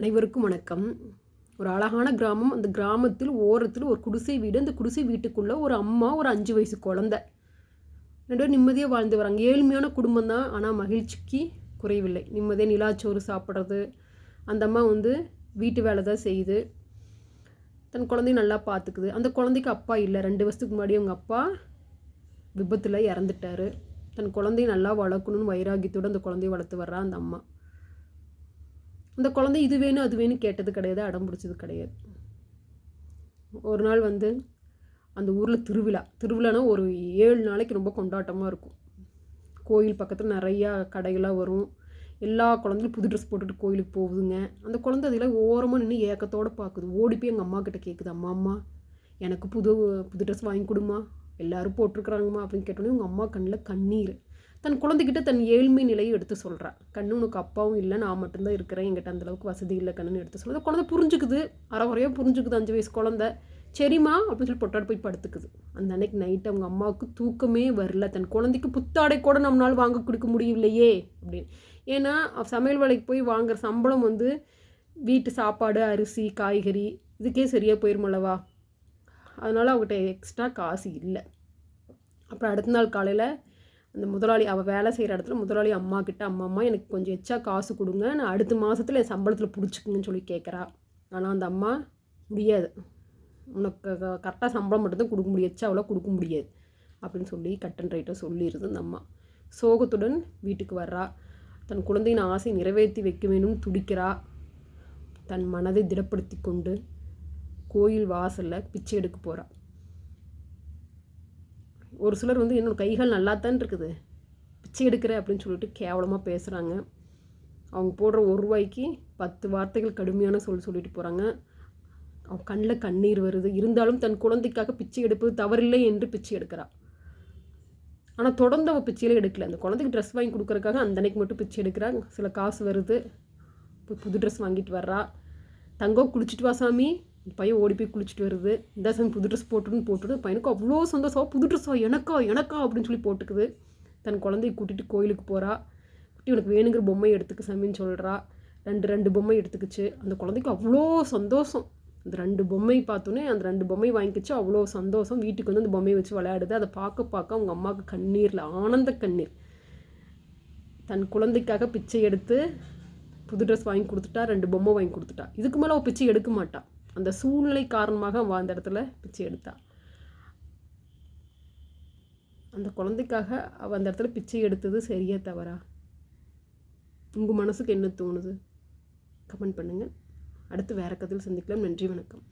அனைவருக்கும் வணக்கம். ஒரு அழகான கிராமம். அந்த கிராமத்தில் ஓரத்தில் ஒரு குடிசை வீடு. அந்த குடிசை வீட்டுக்குள்ளே ஒரு அம்மா ஒரு அஞ்சு வயசு குழந்த. ரெண்டு பேரும் நிம்மதியாக வாழ்ந்து வராங்க ஏழ்மையான குடும்பம் தான். ஆனால் மகிழ்ச்சிக்கு குறைவில்லை. நிம்மதியாக நிலாச்சோறு சாப்பிட்றது. அந்த அம்மா வந்து வீட்டு வேலை தான் செய்யுது. தன் குழந்தையும் நல்லா பார்த்துக்குது. அந்த குழந்தைக்கு அப்பா இல்லை. ரெண்டு வருஷத்துக்கு முன்னாடி அவங்க அப்பா விபத்தில் இறந்துட்டாரு. தன் குழந்தைய நல்லா வளர்க்கணும்னு வைராகியத்தோடு அந்த குழந்தைய வளர்த்து வர்றா அந்த அம்மா. அந்த குழந்தை இது வேணும் அது வேணும் கேட்டது கிடையாது அடம் பிடிச்சது கிடையாது. ஒரு நாள் வந்து அந்த ஊரில் திருவிழா. திருவிழானா ஒரு ஏழு நாளைக்கு ரொம்ப கொண்டாட்டமாக இருக்கும். கோயில் பக்கத்தில் நிறையா கடைகளாக வரும். எல்லா குழந்தையும் புது ட்ரெஸ் போட்டுட்டு கோயிலுக்கு போகுதுங்க. அந்த குழந்தை அதில் ஓரமாக நின்று ஏக்கத்தோடு பார்க்குது ஓடி போய் எங்கள் அம்மா கிட்ட கேட்குது அம்மா அம்மா எனக்கு புது புது ட்ரெஸ் வாங்கி கொடுமா எல்லோரும் போட்டிருக்குறாங்கம்மா அப்படின்னு கேட்டோன்னே உங்கள் அம்மா கண்ணில் கண்ணீர். தன் குழந்தைகிட்ட தன் ஏழ்மை நிலையை எடுத்து சொல்கிறா கண்ணு உனக்கு அப்பாவும் இல்லை நான் மட்டும்தான் இருக்கிறேன். எங்கிட்ட அந்தளவுக்கு வசதி இல்லை கண்ணுன்னு எடுத்து சொல்லுறது குழந்தை புரிஞ்சுக்குது. அறகுறையாக புரிஞ்சுக்குது அஞ்சு வயசு குழந்த. சரிம்மா அப்படின்னு சொல்லி பொட்டாடு போய் படுத்துக்குது. அந்த அன்னைக்கு நைட்டு அவங்க அம்மாவுக்கு தூக்கமே வரல. தன் குழந்தைக்கு புத்தாடை கூட நம்மளால் வாங்க கொடுக்க முடியலையே அப்படின்னு. ஏன்னா சமையல் வேலைக்கு போய் வாங்குற சம்பளம் வந்து வீட்டு சாப்பாடு அரிசி காய்கறி இதுக்கே சரியாக போயிருமல்லவா அதனால் அவங்ககிட்ட எக்ஸ்ட்ரா காசு இல்லை. அப்புறம் அடுத்த நாள் காலையில் அந்த முதலாளி அவள் வேலை செய்கிற இடத்துல முதலாளி அம்மா கிட்ட அம்மா அம்மா எனக்கு கொஞ்சம் எச்சா காசு கொடுங்க. நான் அடுத்த மாதத்தில் என் சம்பளத்தில் பிடிச்சிக்குங்கன்னு சொல்லி கேட்குறா ஆனால் அந்த அம்மா முடியாது. உனக்கு கரெக்டாக சம்பளம் மட்டும்தான் கொடுக்க முடியும். எச்சா அவ்வளோ கொடுக்க முடியாது. அப்படின்னு சொல்லி கட் அண்ட் ரைட்டாக சொல்லிடுது அந்த அம்மா. சோகத்துடன் வீட்டுக்கு வர்றா. தன் குழந்தையின் ஆசை நிறைவேற்றி வைக்க வேணும் துடிக்கிறா. தன் மனதை திடப்படுத்தி கொண்டு கோயில் வாசலில் பிச்சை எடுக்க போகிறாள் ஒரு சிலர் வந்து என்னோடய கைகள் நல்லா தான் இருக்குது. பிச்சை எடுக்கிற அப்படின்னு சொல்லிட்டு கேவலமாக பேசுகிறாங்க அவங்க போடுற ஒரு ரூபாய்க்கு பத்து வார்த்தைகள் கடுமையான சொல் சொல்லிட்டு போகிறாங்க அவன் கண்ணில் கண்ணீர் வருது. இருந்தாலும் தன் குழந்தைக்காக பிச்சை எடுப்பது தவறில்லை என்று பிச்சை எடுக்கிறாள் ஆனால் தொடர்ந்து அவள் பிச்சையிலே எடுக்கல. அந்த குழந்தைக்கு ட்ரெஸ் வாங்கி கொடுக்குறக்காக அந்த அன்னைக்கு மட்டும் பிச்சை எடுக்கிறாங்க. சில காசு வருது. புது ட்ரெஸ் வாங்கிட்டு வர்றா. தங்கம் குளிச்சுட்டு வா சாமி. பையன் ஓடி போய் குளிச்சுட்டு வருது. இந்த சாமி புது ட்ரெஸ் போட்டுன்னு போட்டுட்டு பையனுக்கு அவ்வளோ சந்தோஷம். புது ட்ரெஸ்ஸா எனக்கா எனக்கா அப்படின்னு சொல்லி போட்டுக்குது. தன் குழந்தைய கூட்டிகிட்டு கோயிலுக்கு போகிறா குட்டி உனக்கு வேணுங்கிற பொம்மை எடுத்துக்க சாமின்னு சொல்கிறா ரெண்டு ரெண்டு பொம்மை எடுத்துக்கிச்சு. அந்த குழந்தைக்கு அவ்வளோ சந்தோஷம். அந்த ரெண்டு பொம்மை பார்த்தோன்னே அந்த ரெண்டு பொம்மை வாங்கிக்கிச்சு. அவ்வளோ சந்தோஷம். வீட்டுக்கு வந்து அந்த பொம்மையை வச்சு விளையாடுது. அதை பார்க்க பார்க்க அவங்க அம்மாவுக்கு கண்ணீரில் ஆனந்த கண்ணீர். தன் குழந்தைக்காக பிச்சை எடுத்து புது ட்ரெஸ் வாங்கி கொடுத்துட்டா ரெண்டு பொம்மை வாங்கி கொடுத்துட்டா. இதுக்கு மேலே அவள் பிச்சை எடுக்க மாட்டாள் அந்த சூழ்நிலை காரணமாக அவள் அந்த இடத்துல பிச்சை எடுத்தாள் அந்த குழந்தைக்காக அவள் அந்த இடத்துல பிச்சை எடுத்தது சரியா தவறா? உங்கள் மனசுக்கு என்ன தோணுது? கமெண்ட் பண்ணுங்கள் அடுத்து வேறு கதையில் சந்திக்கலாம். நன்றி வணக்கம்.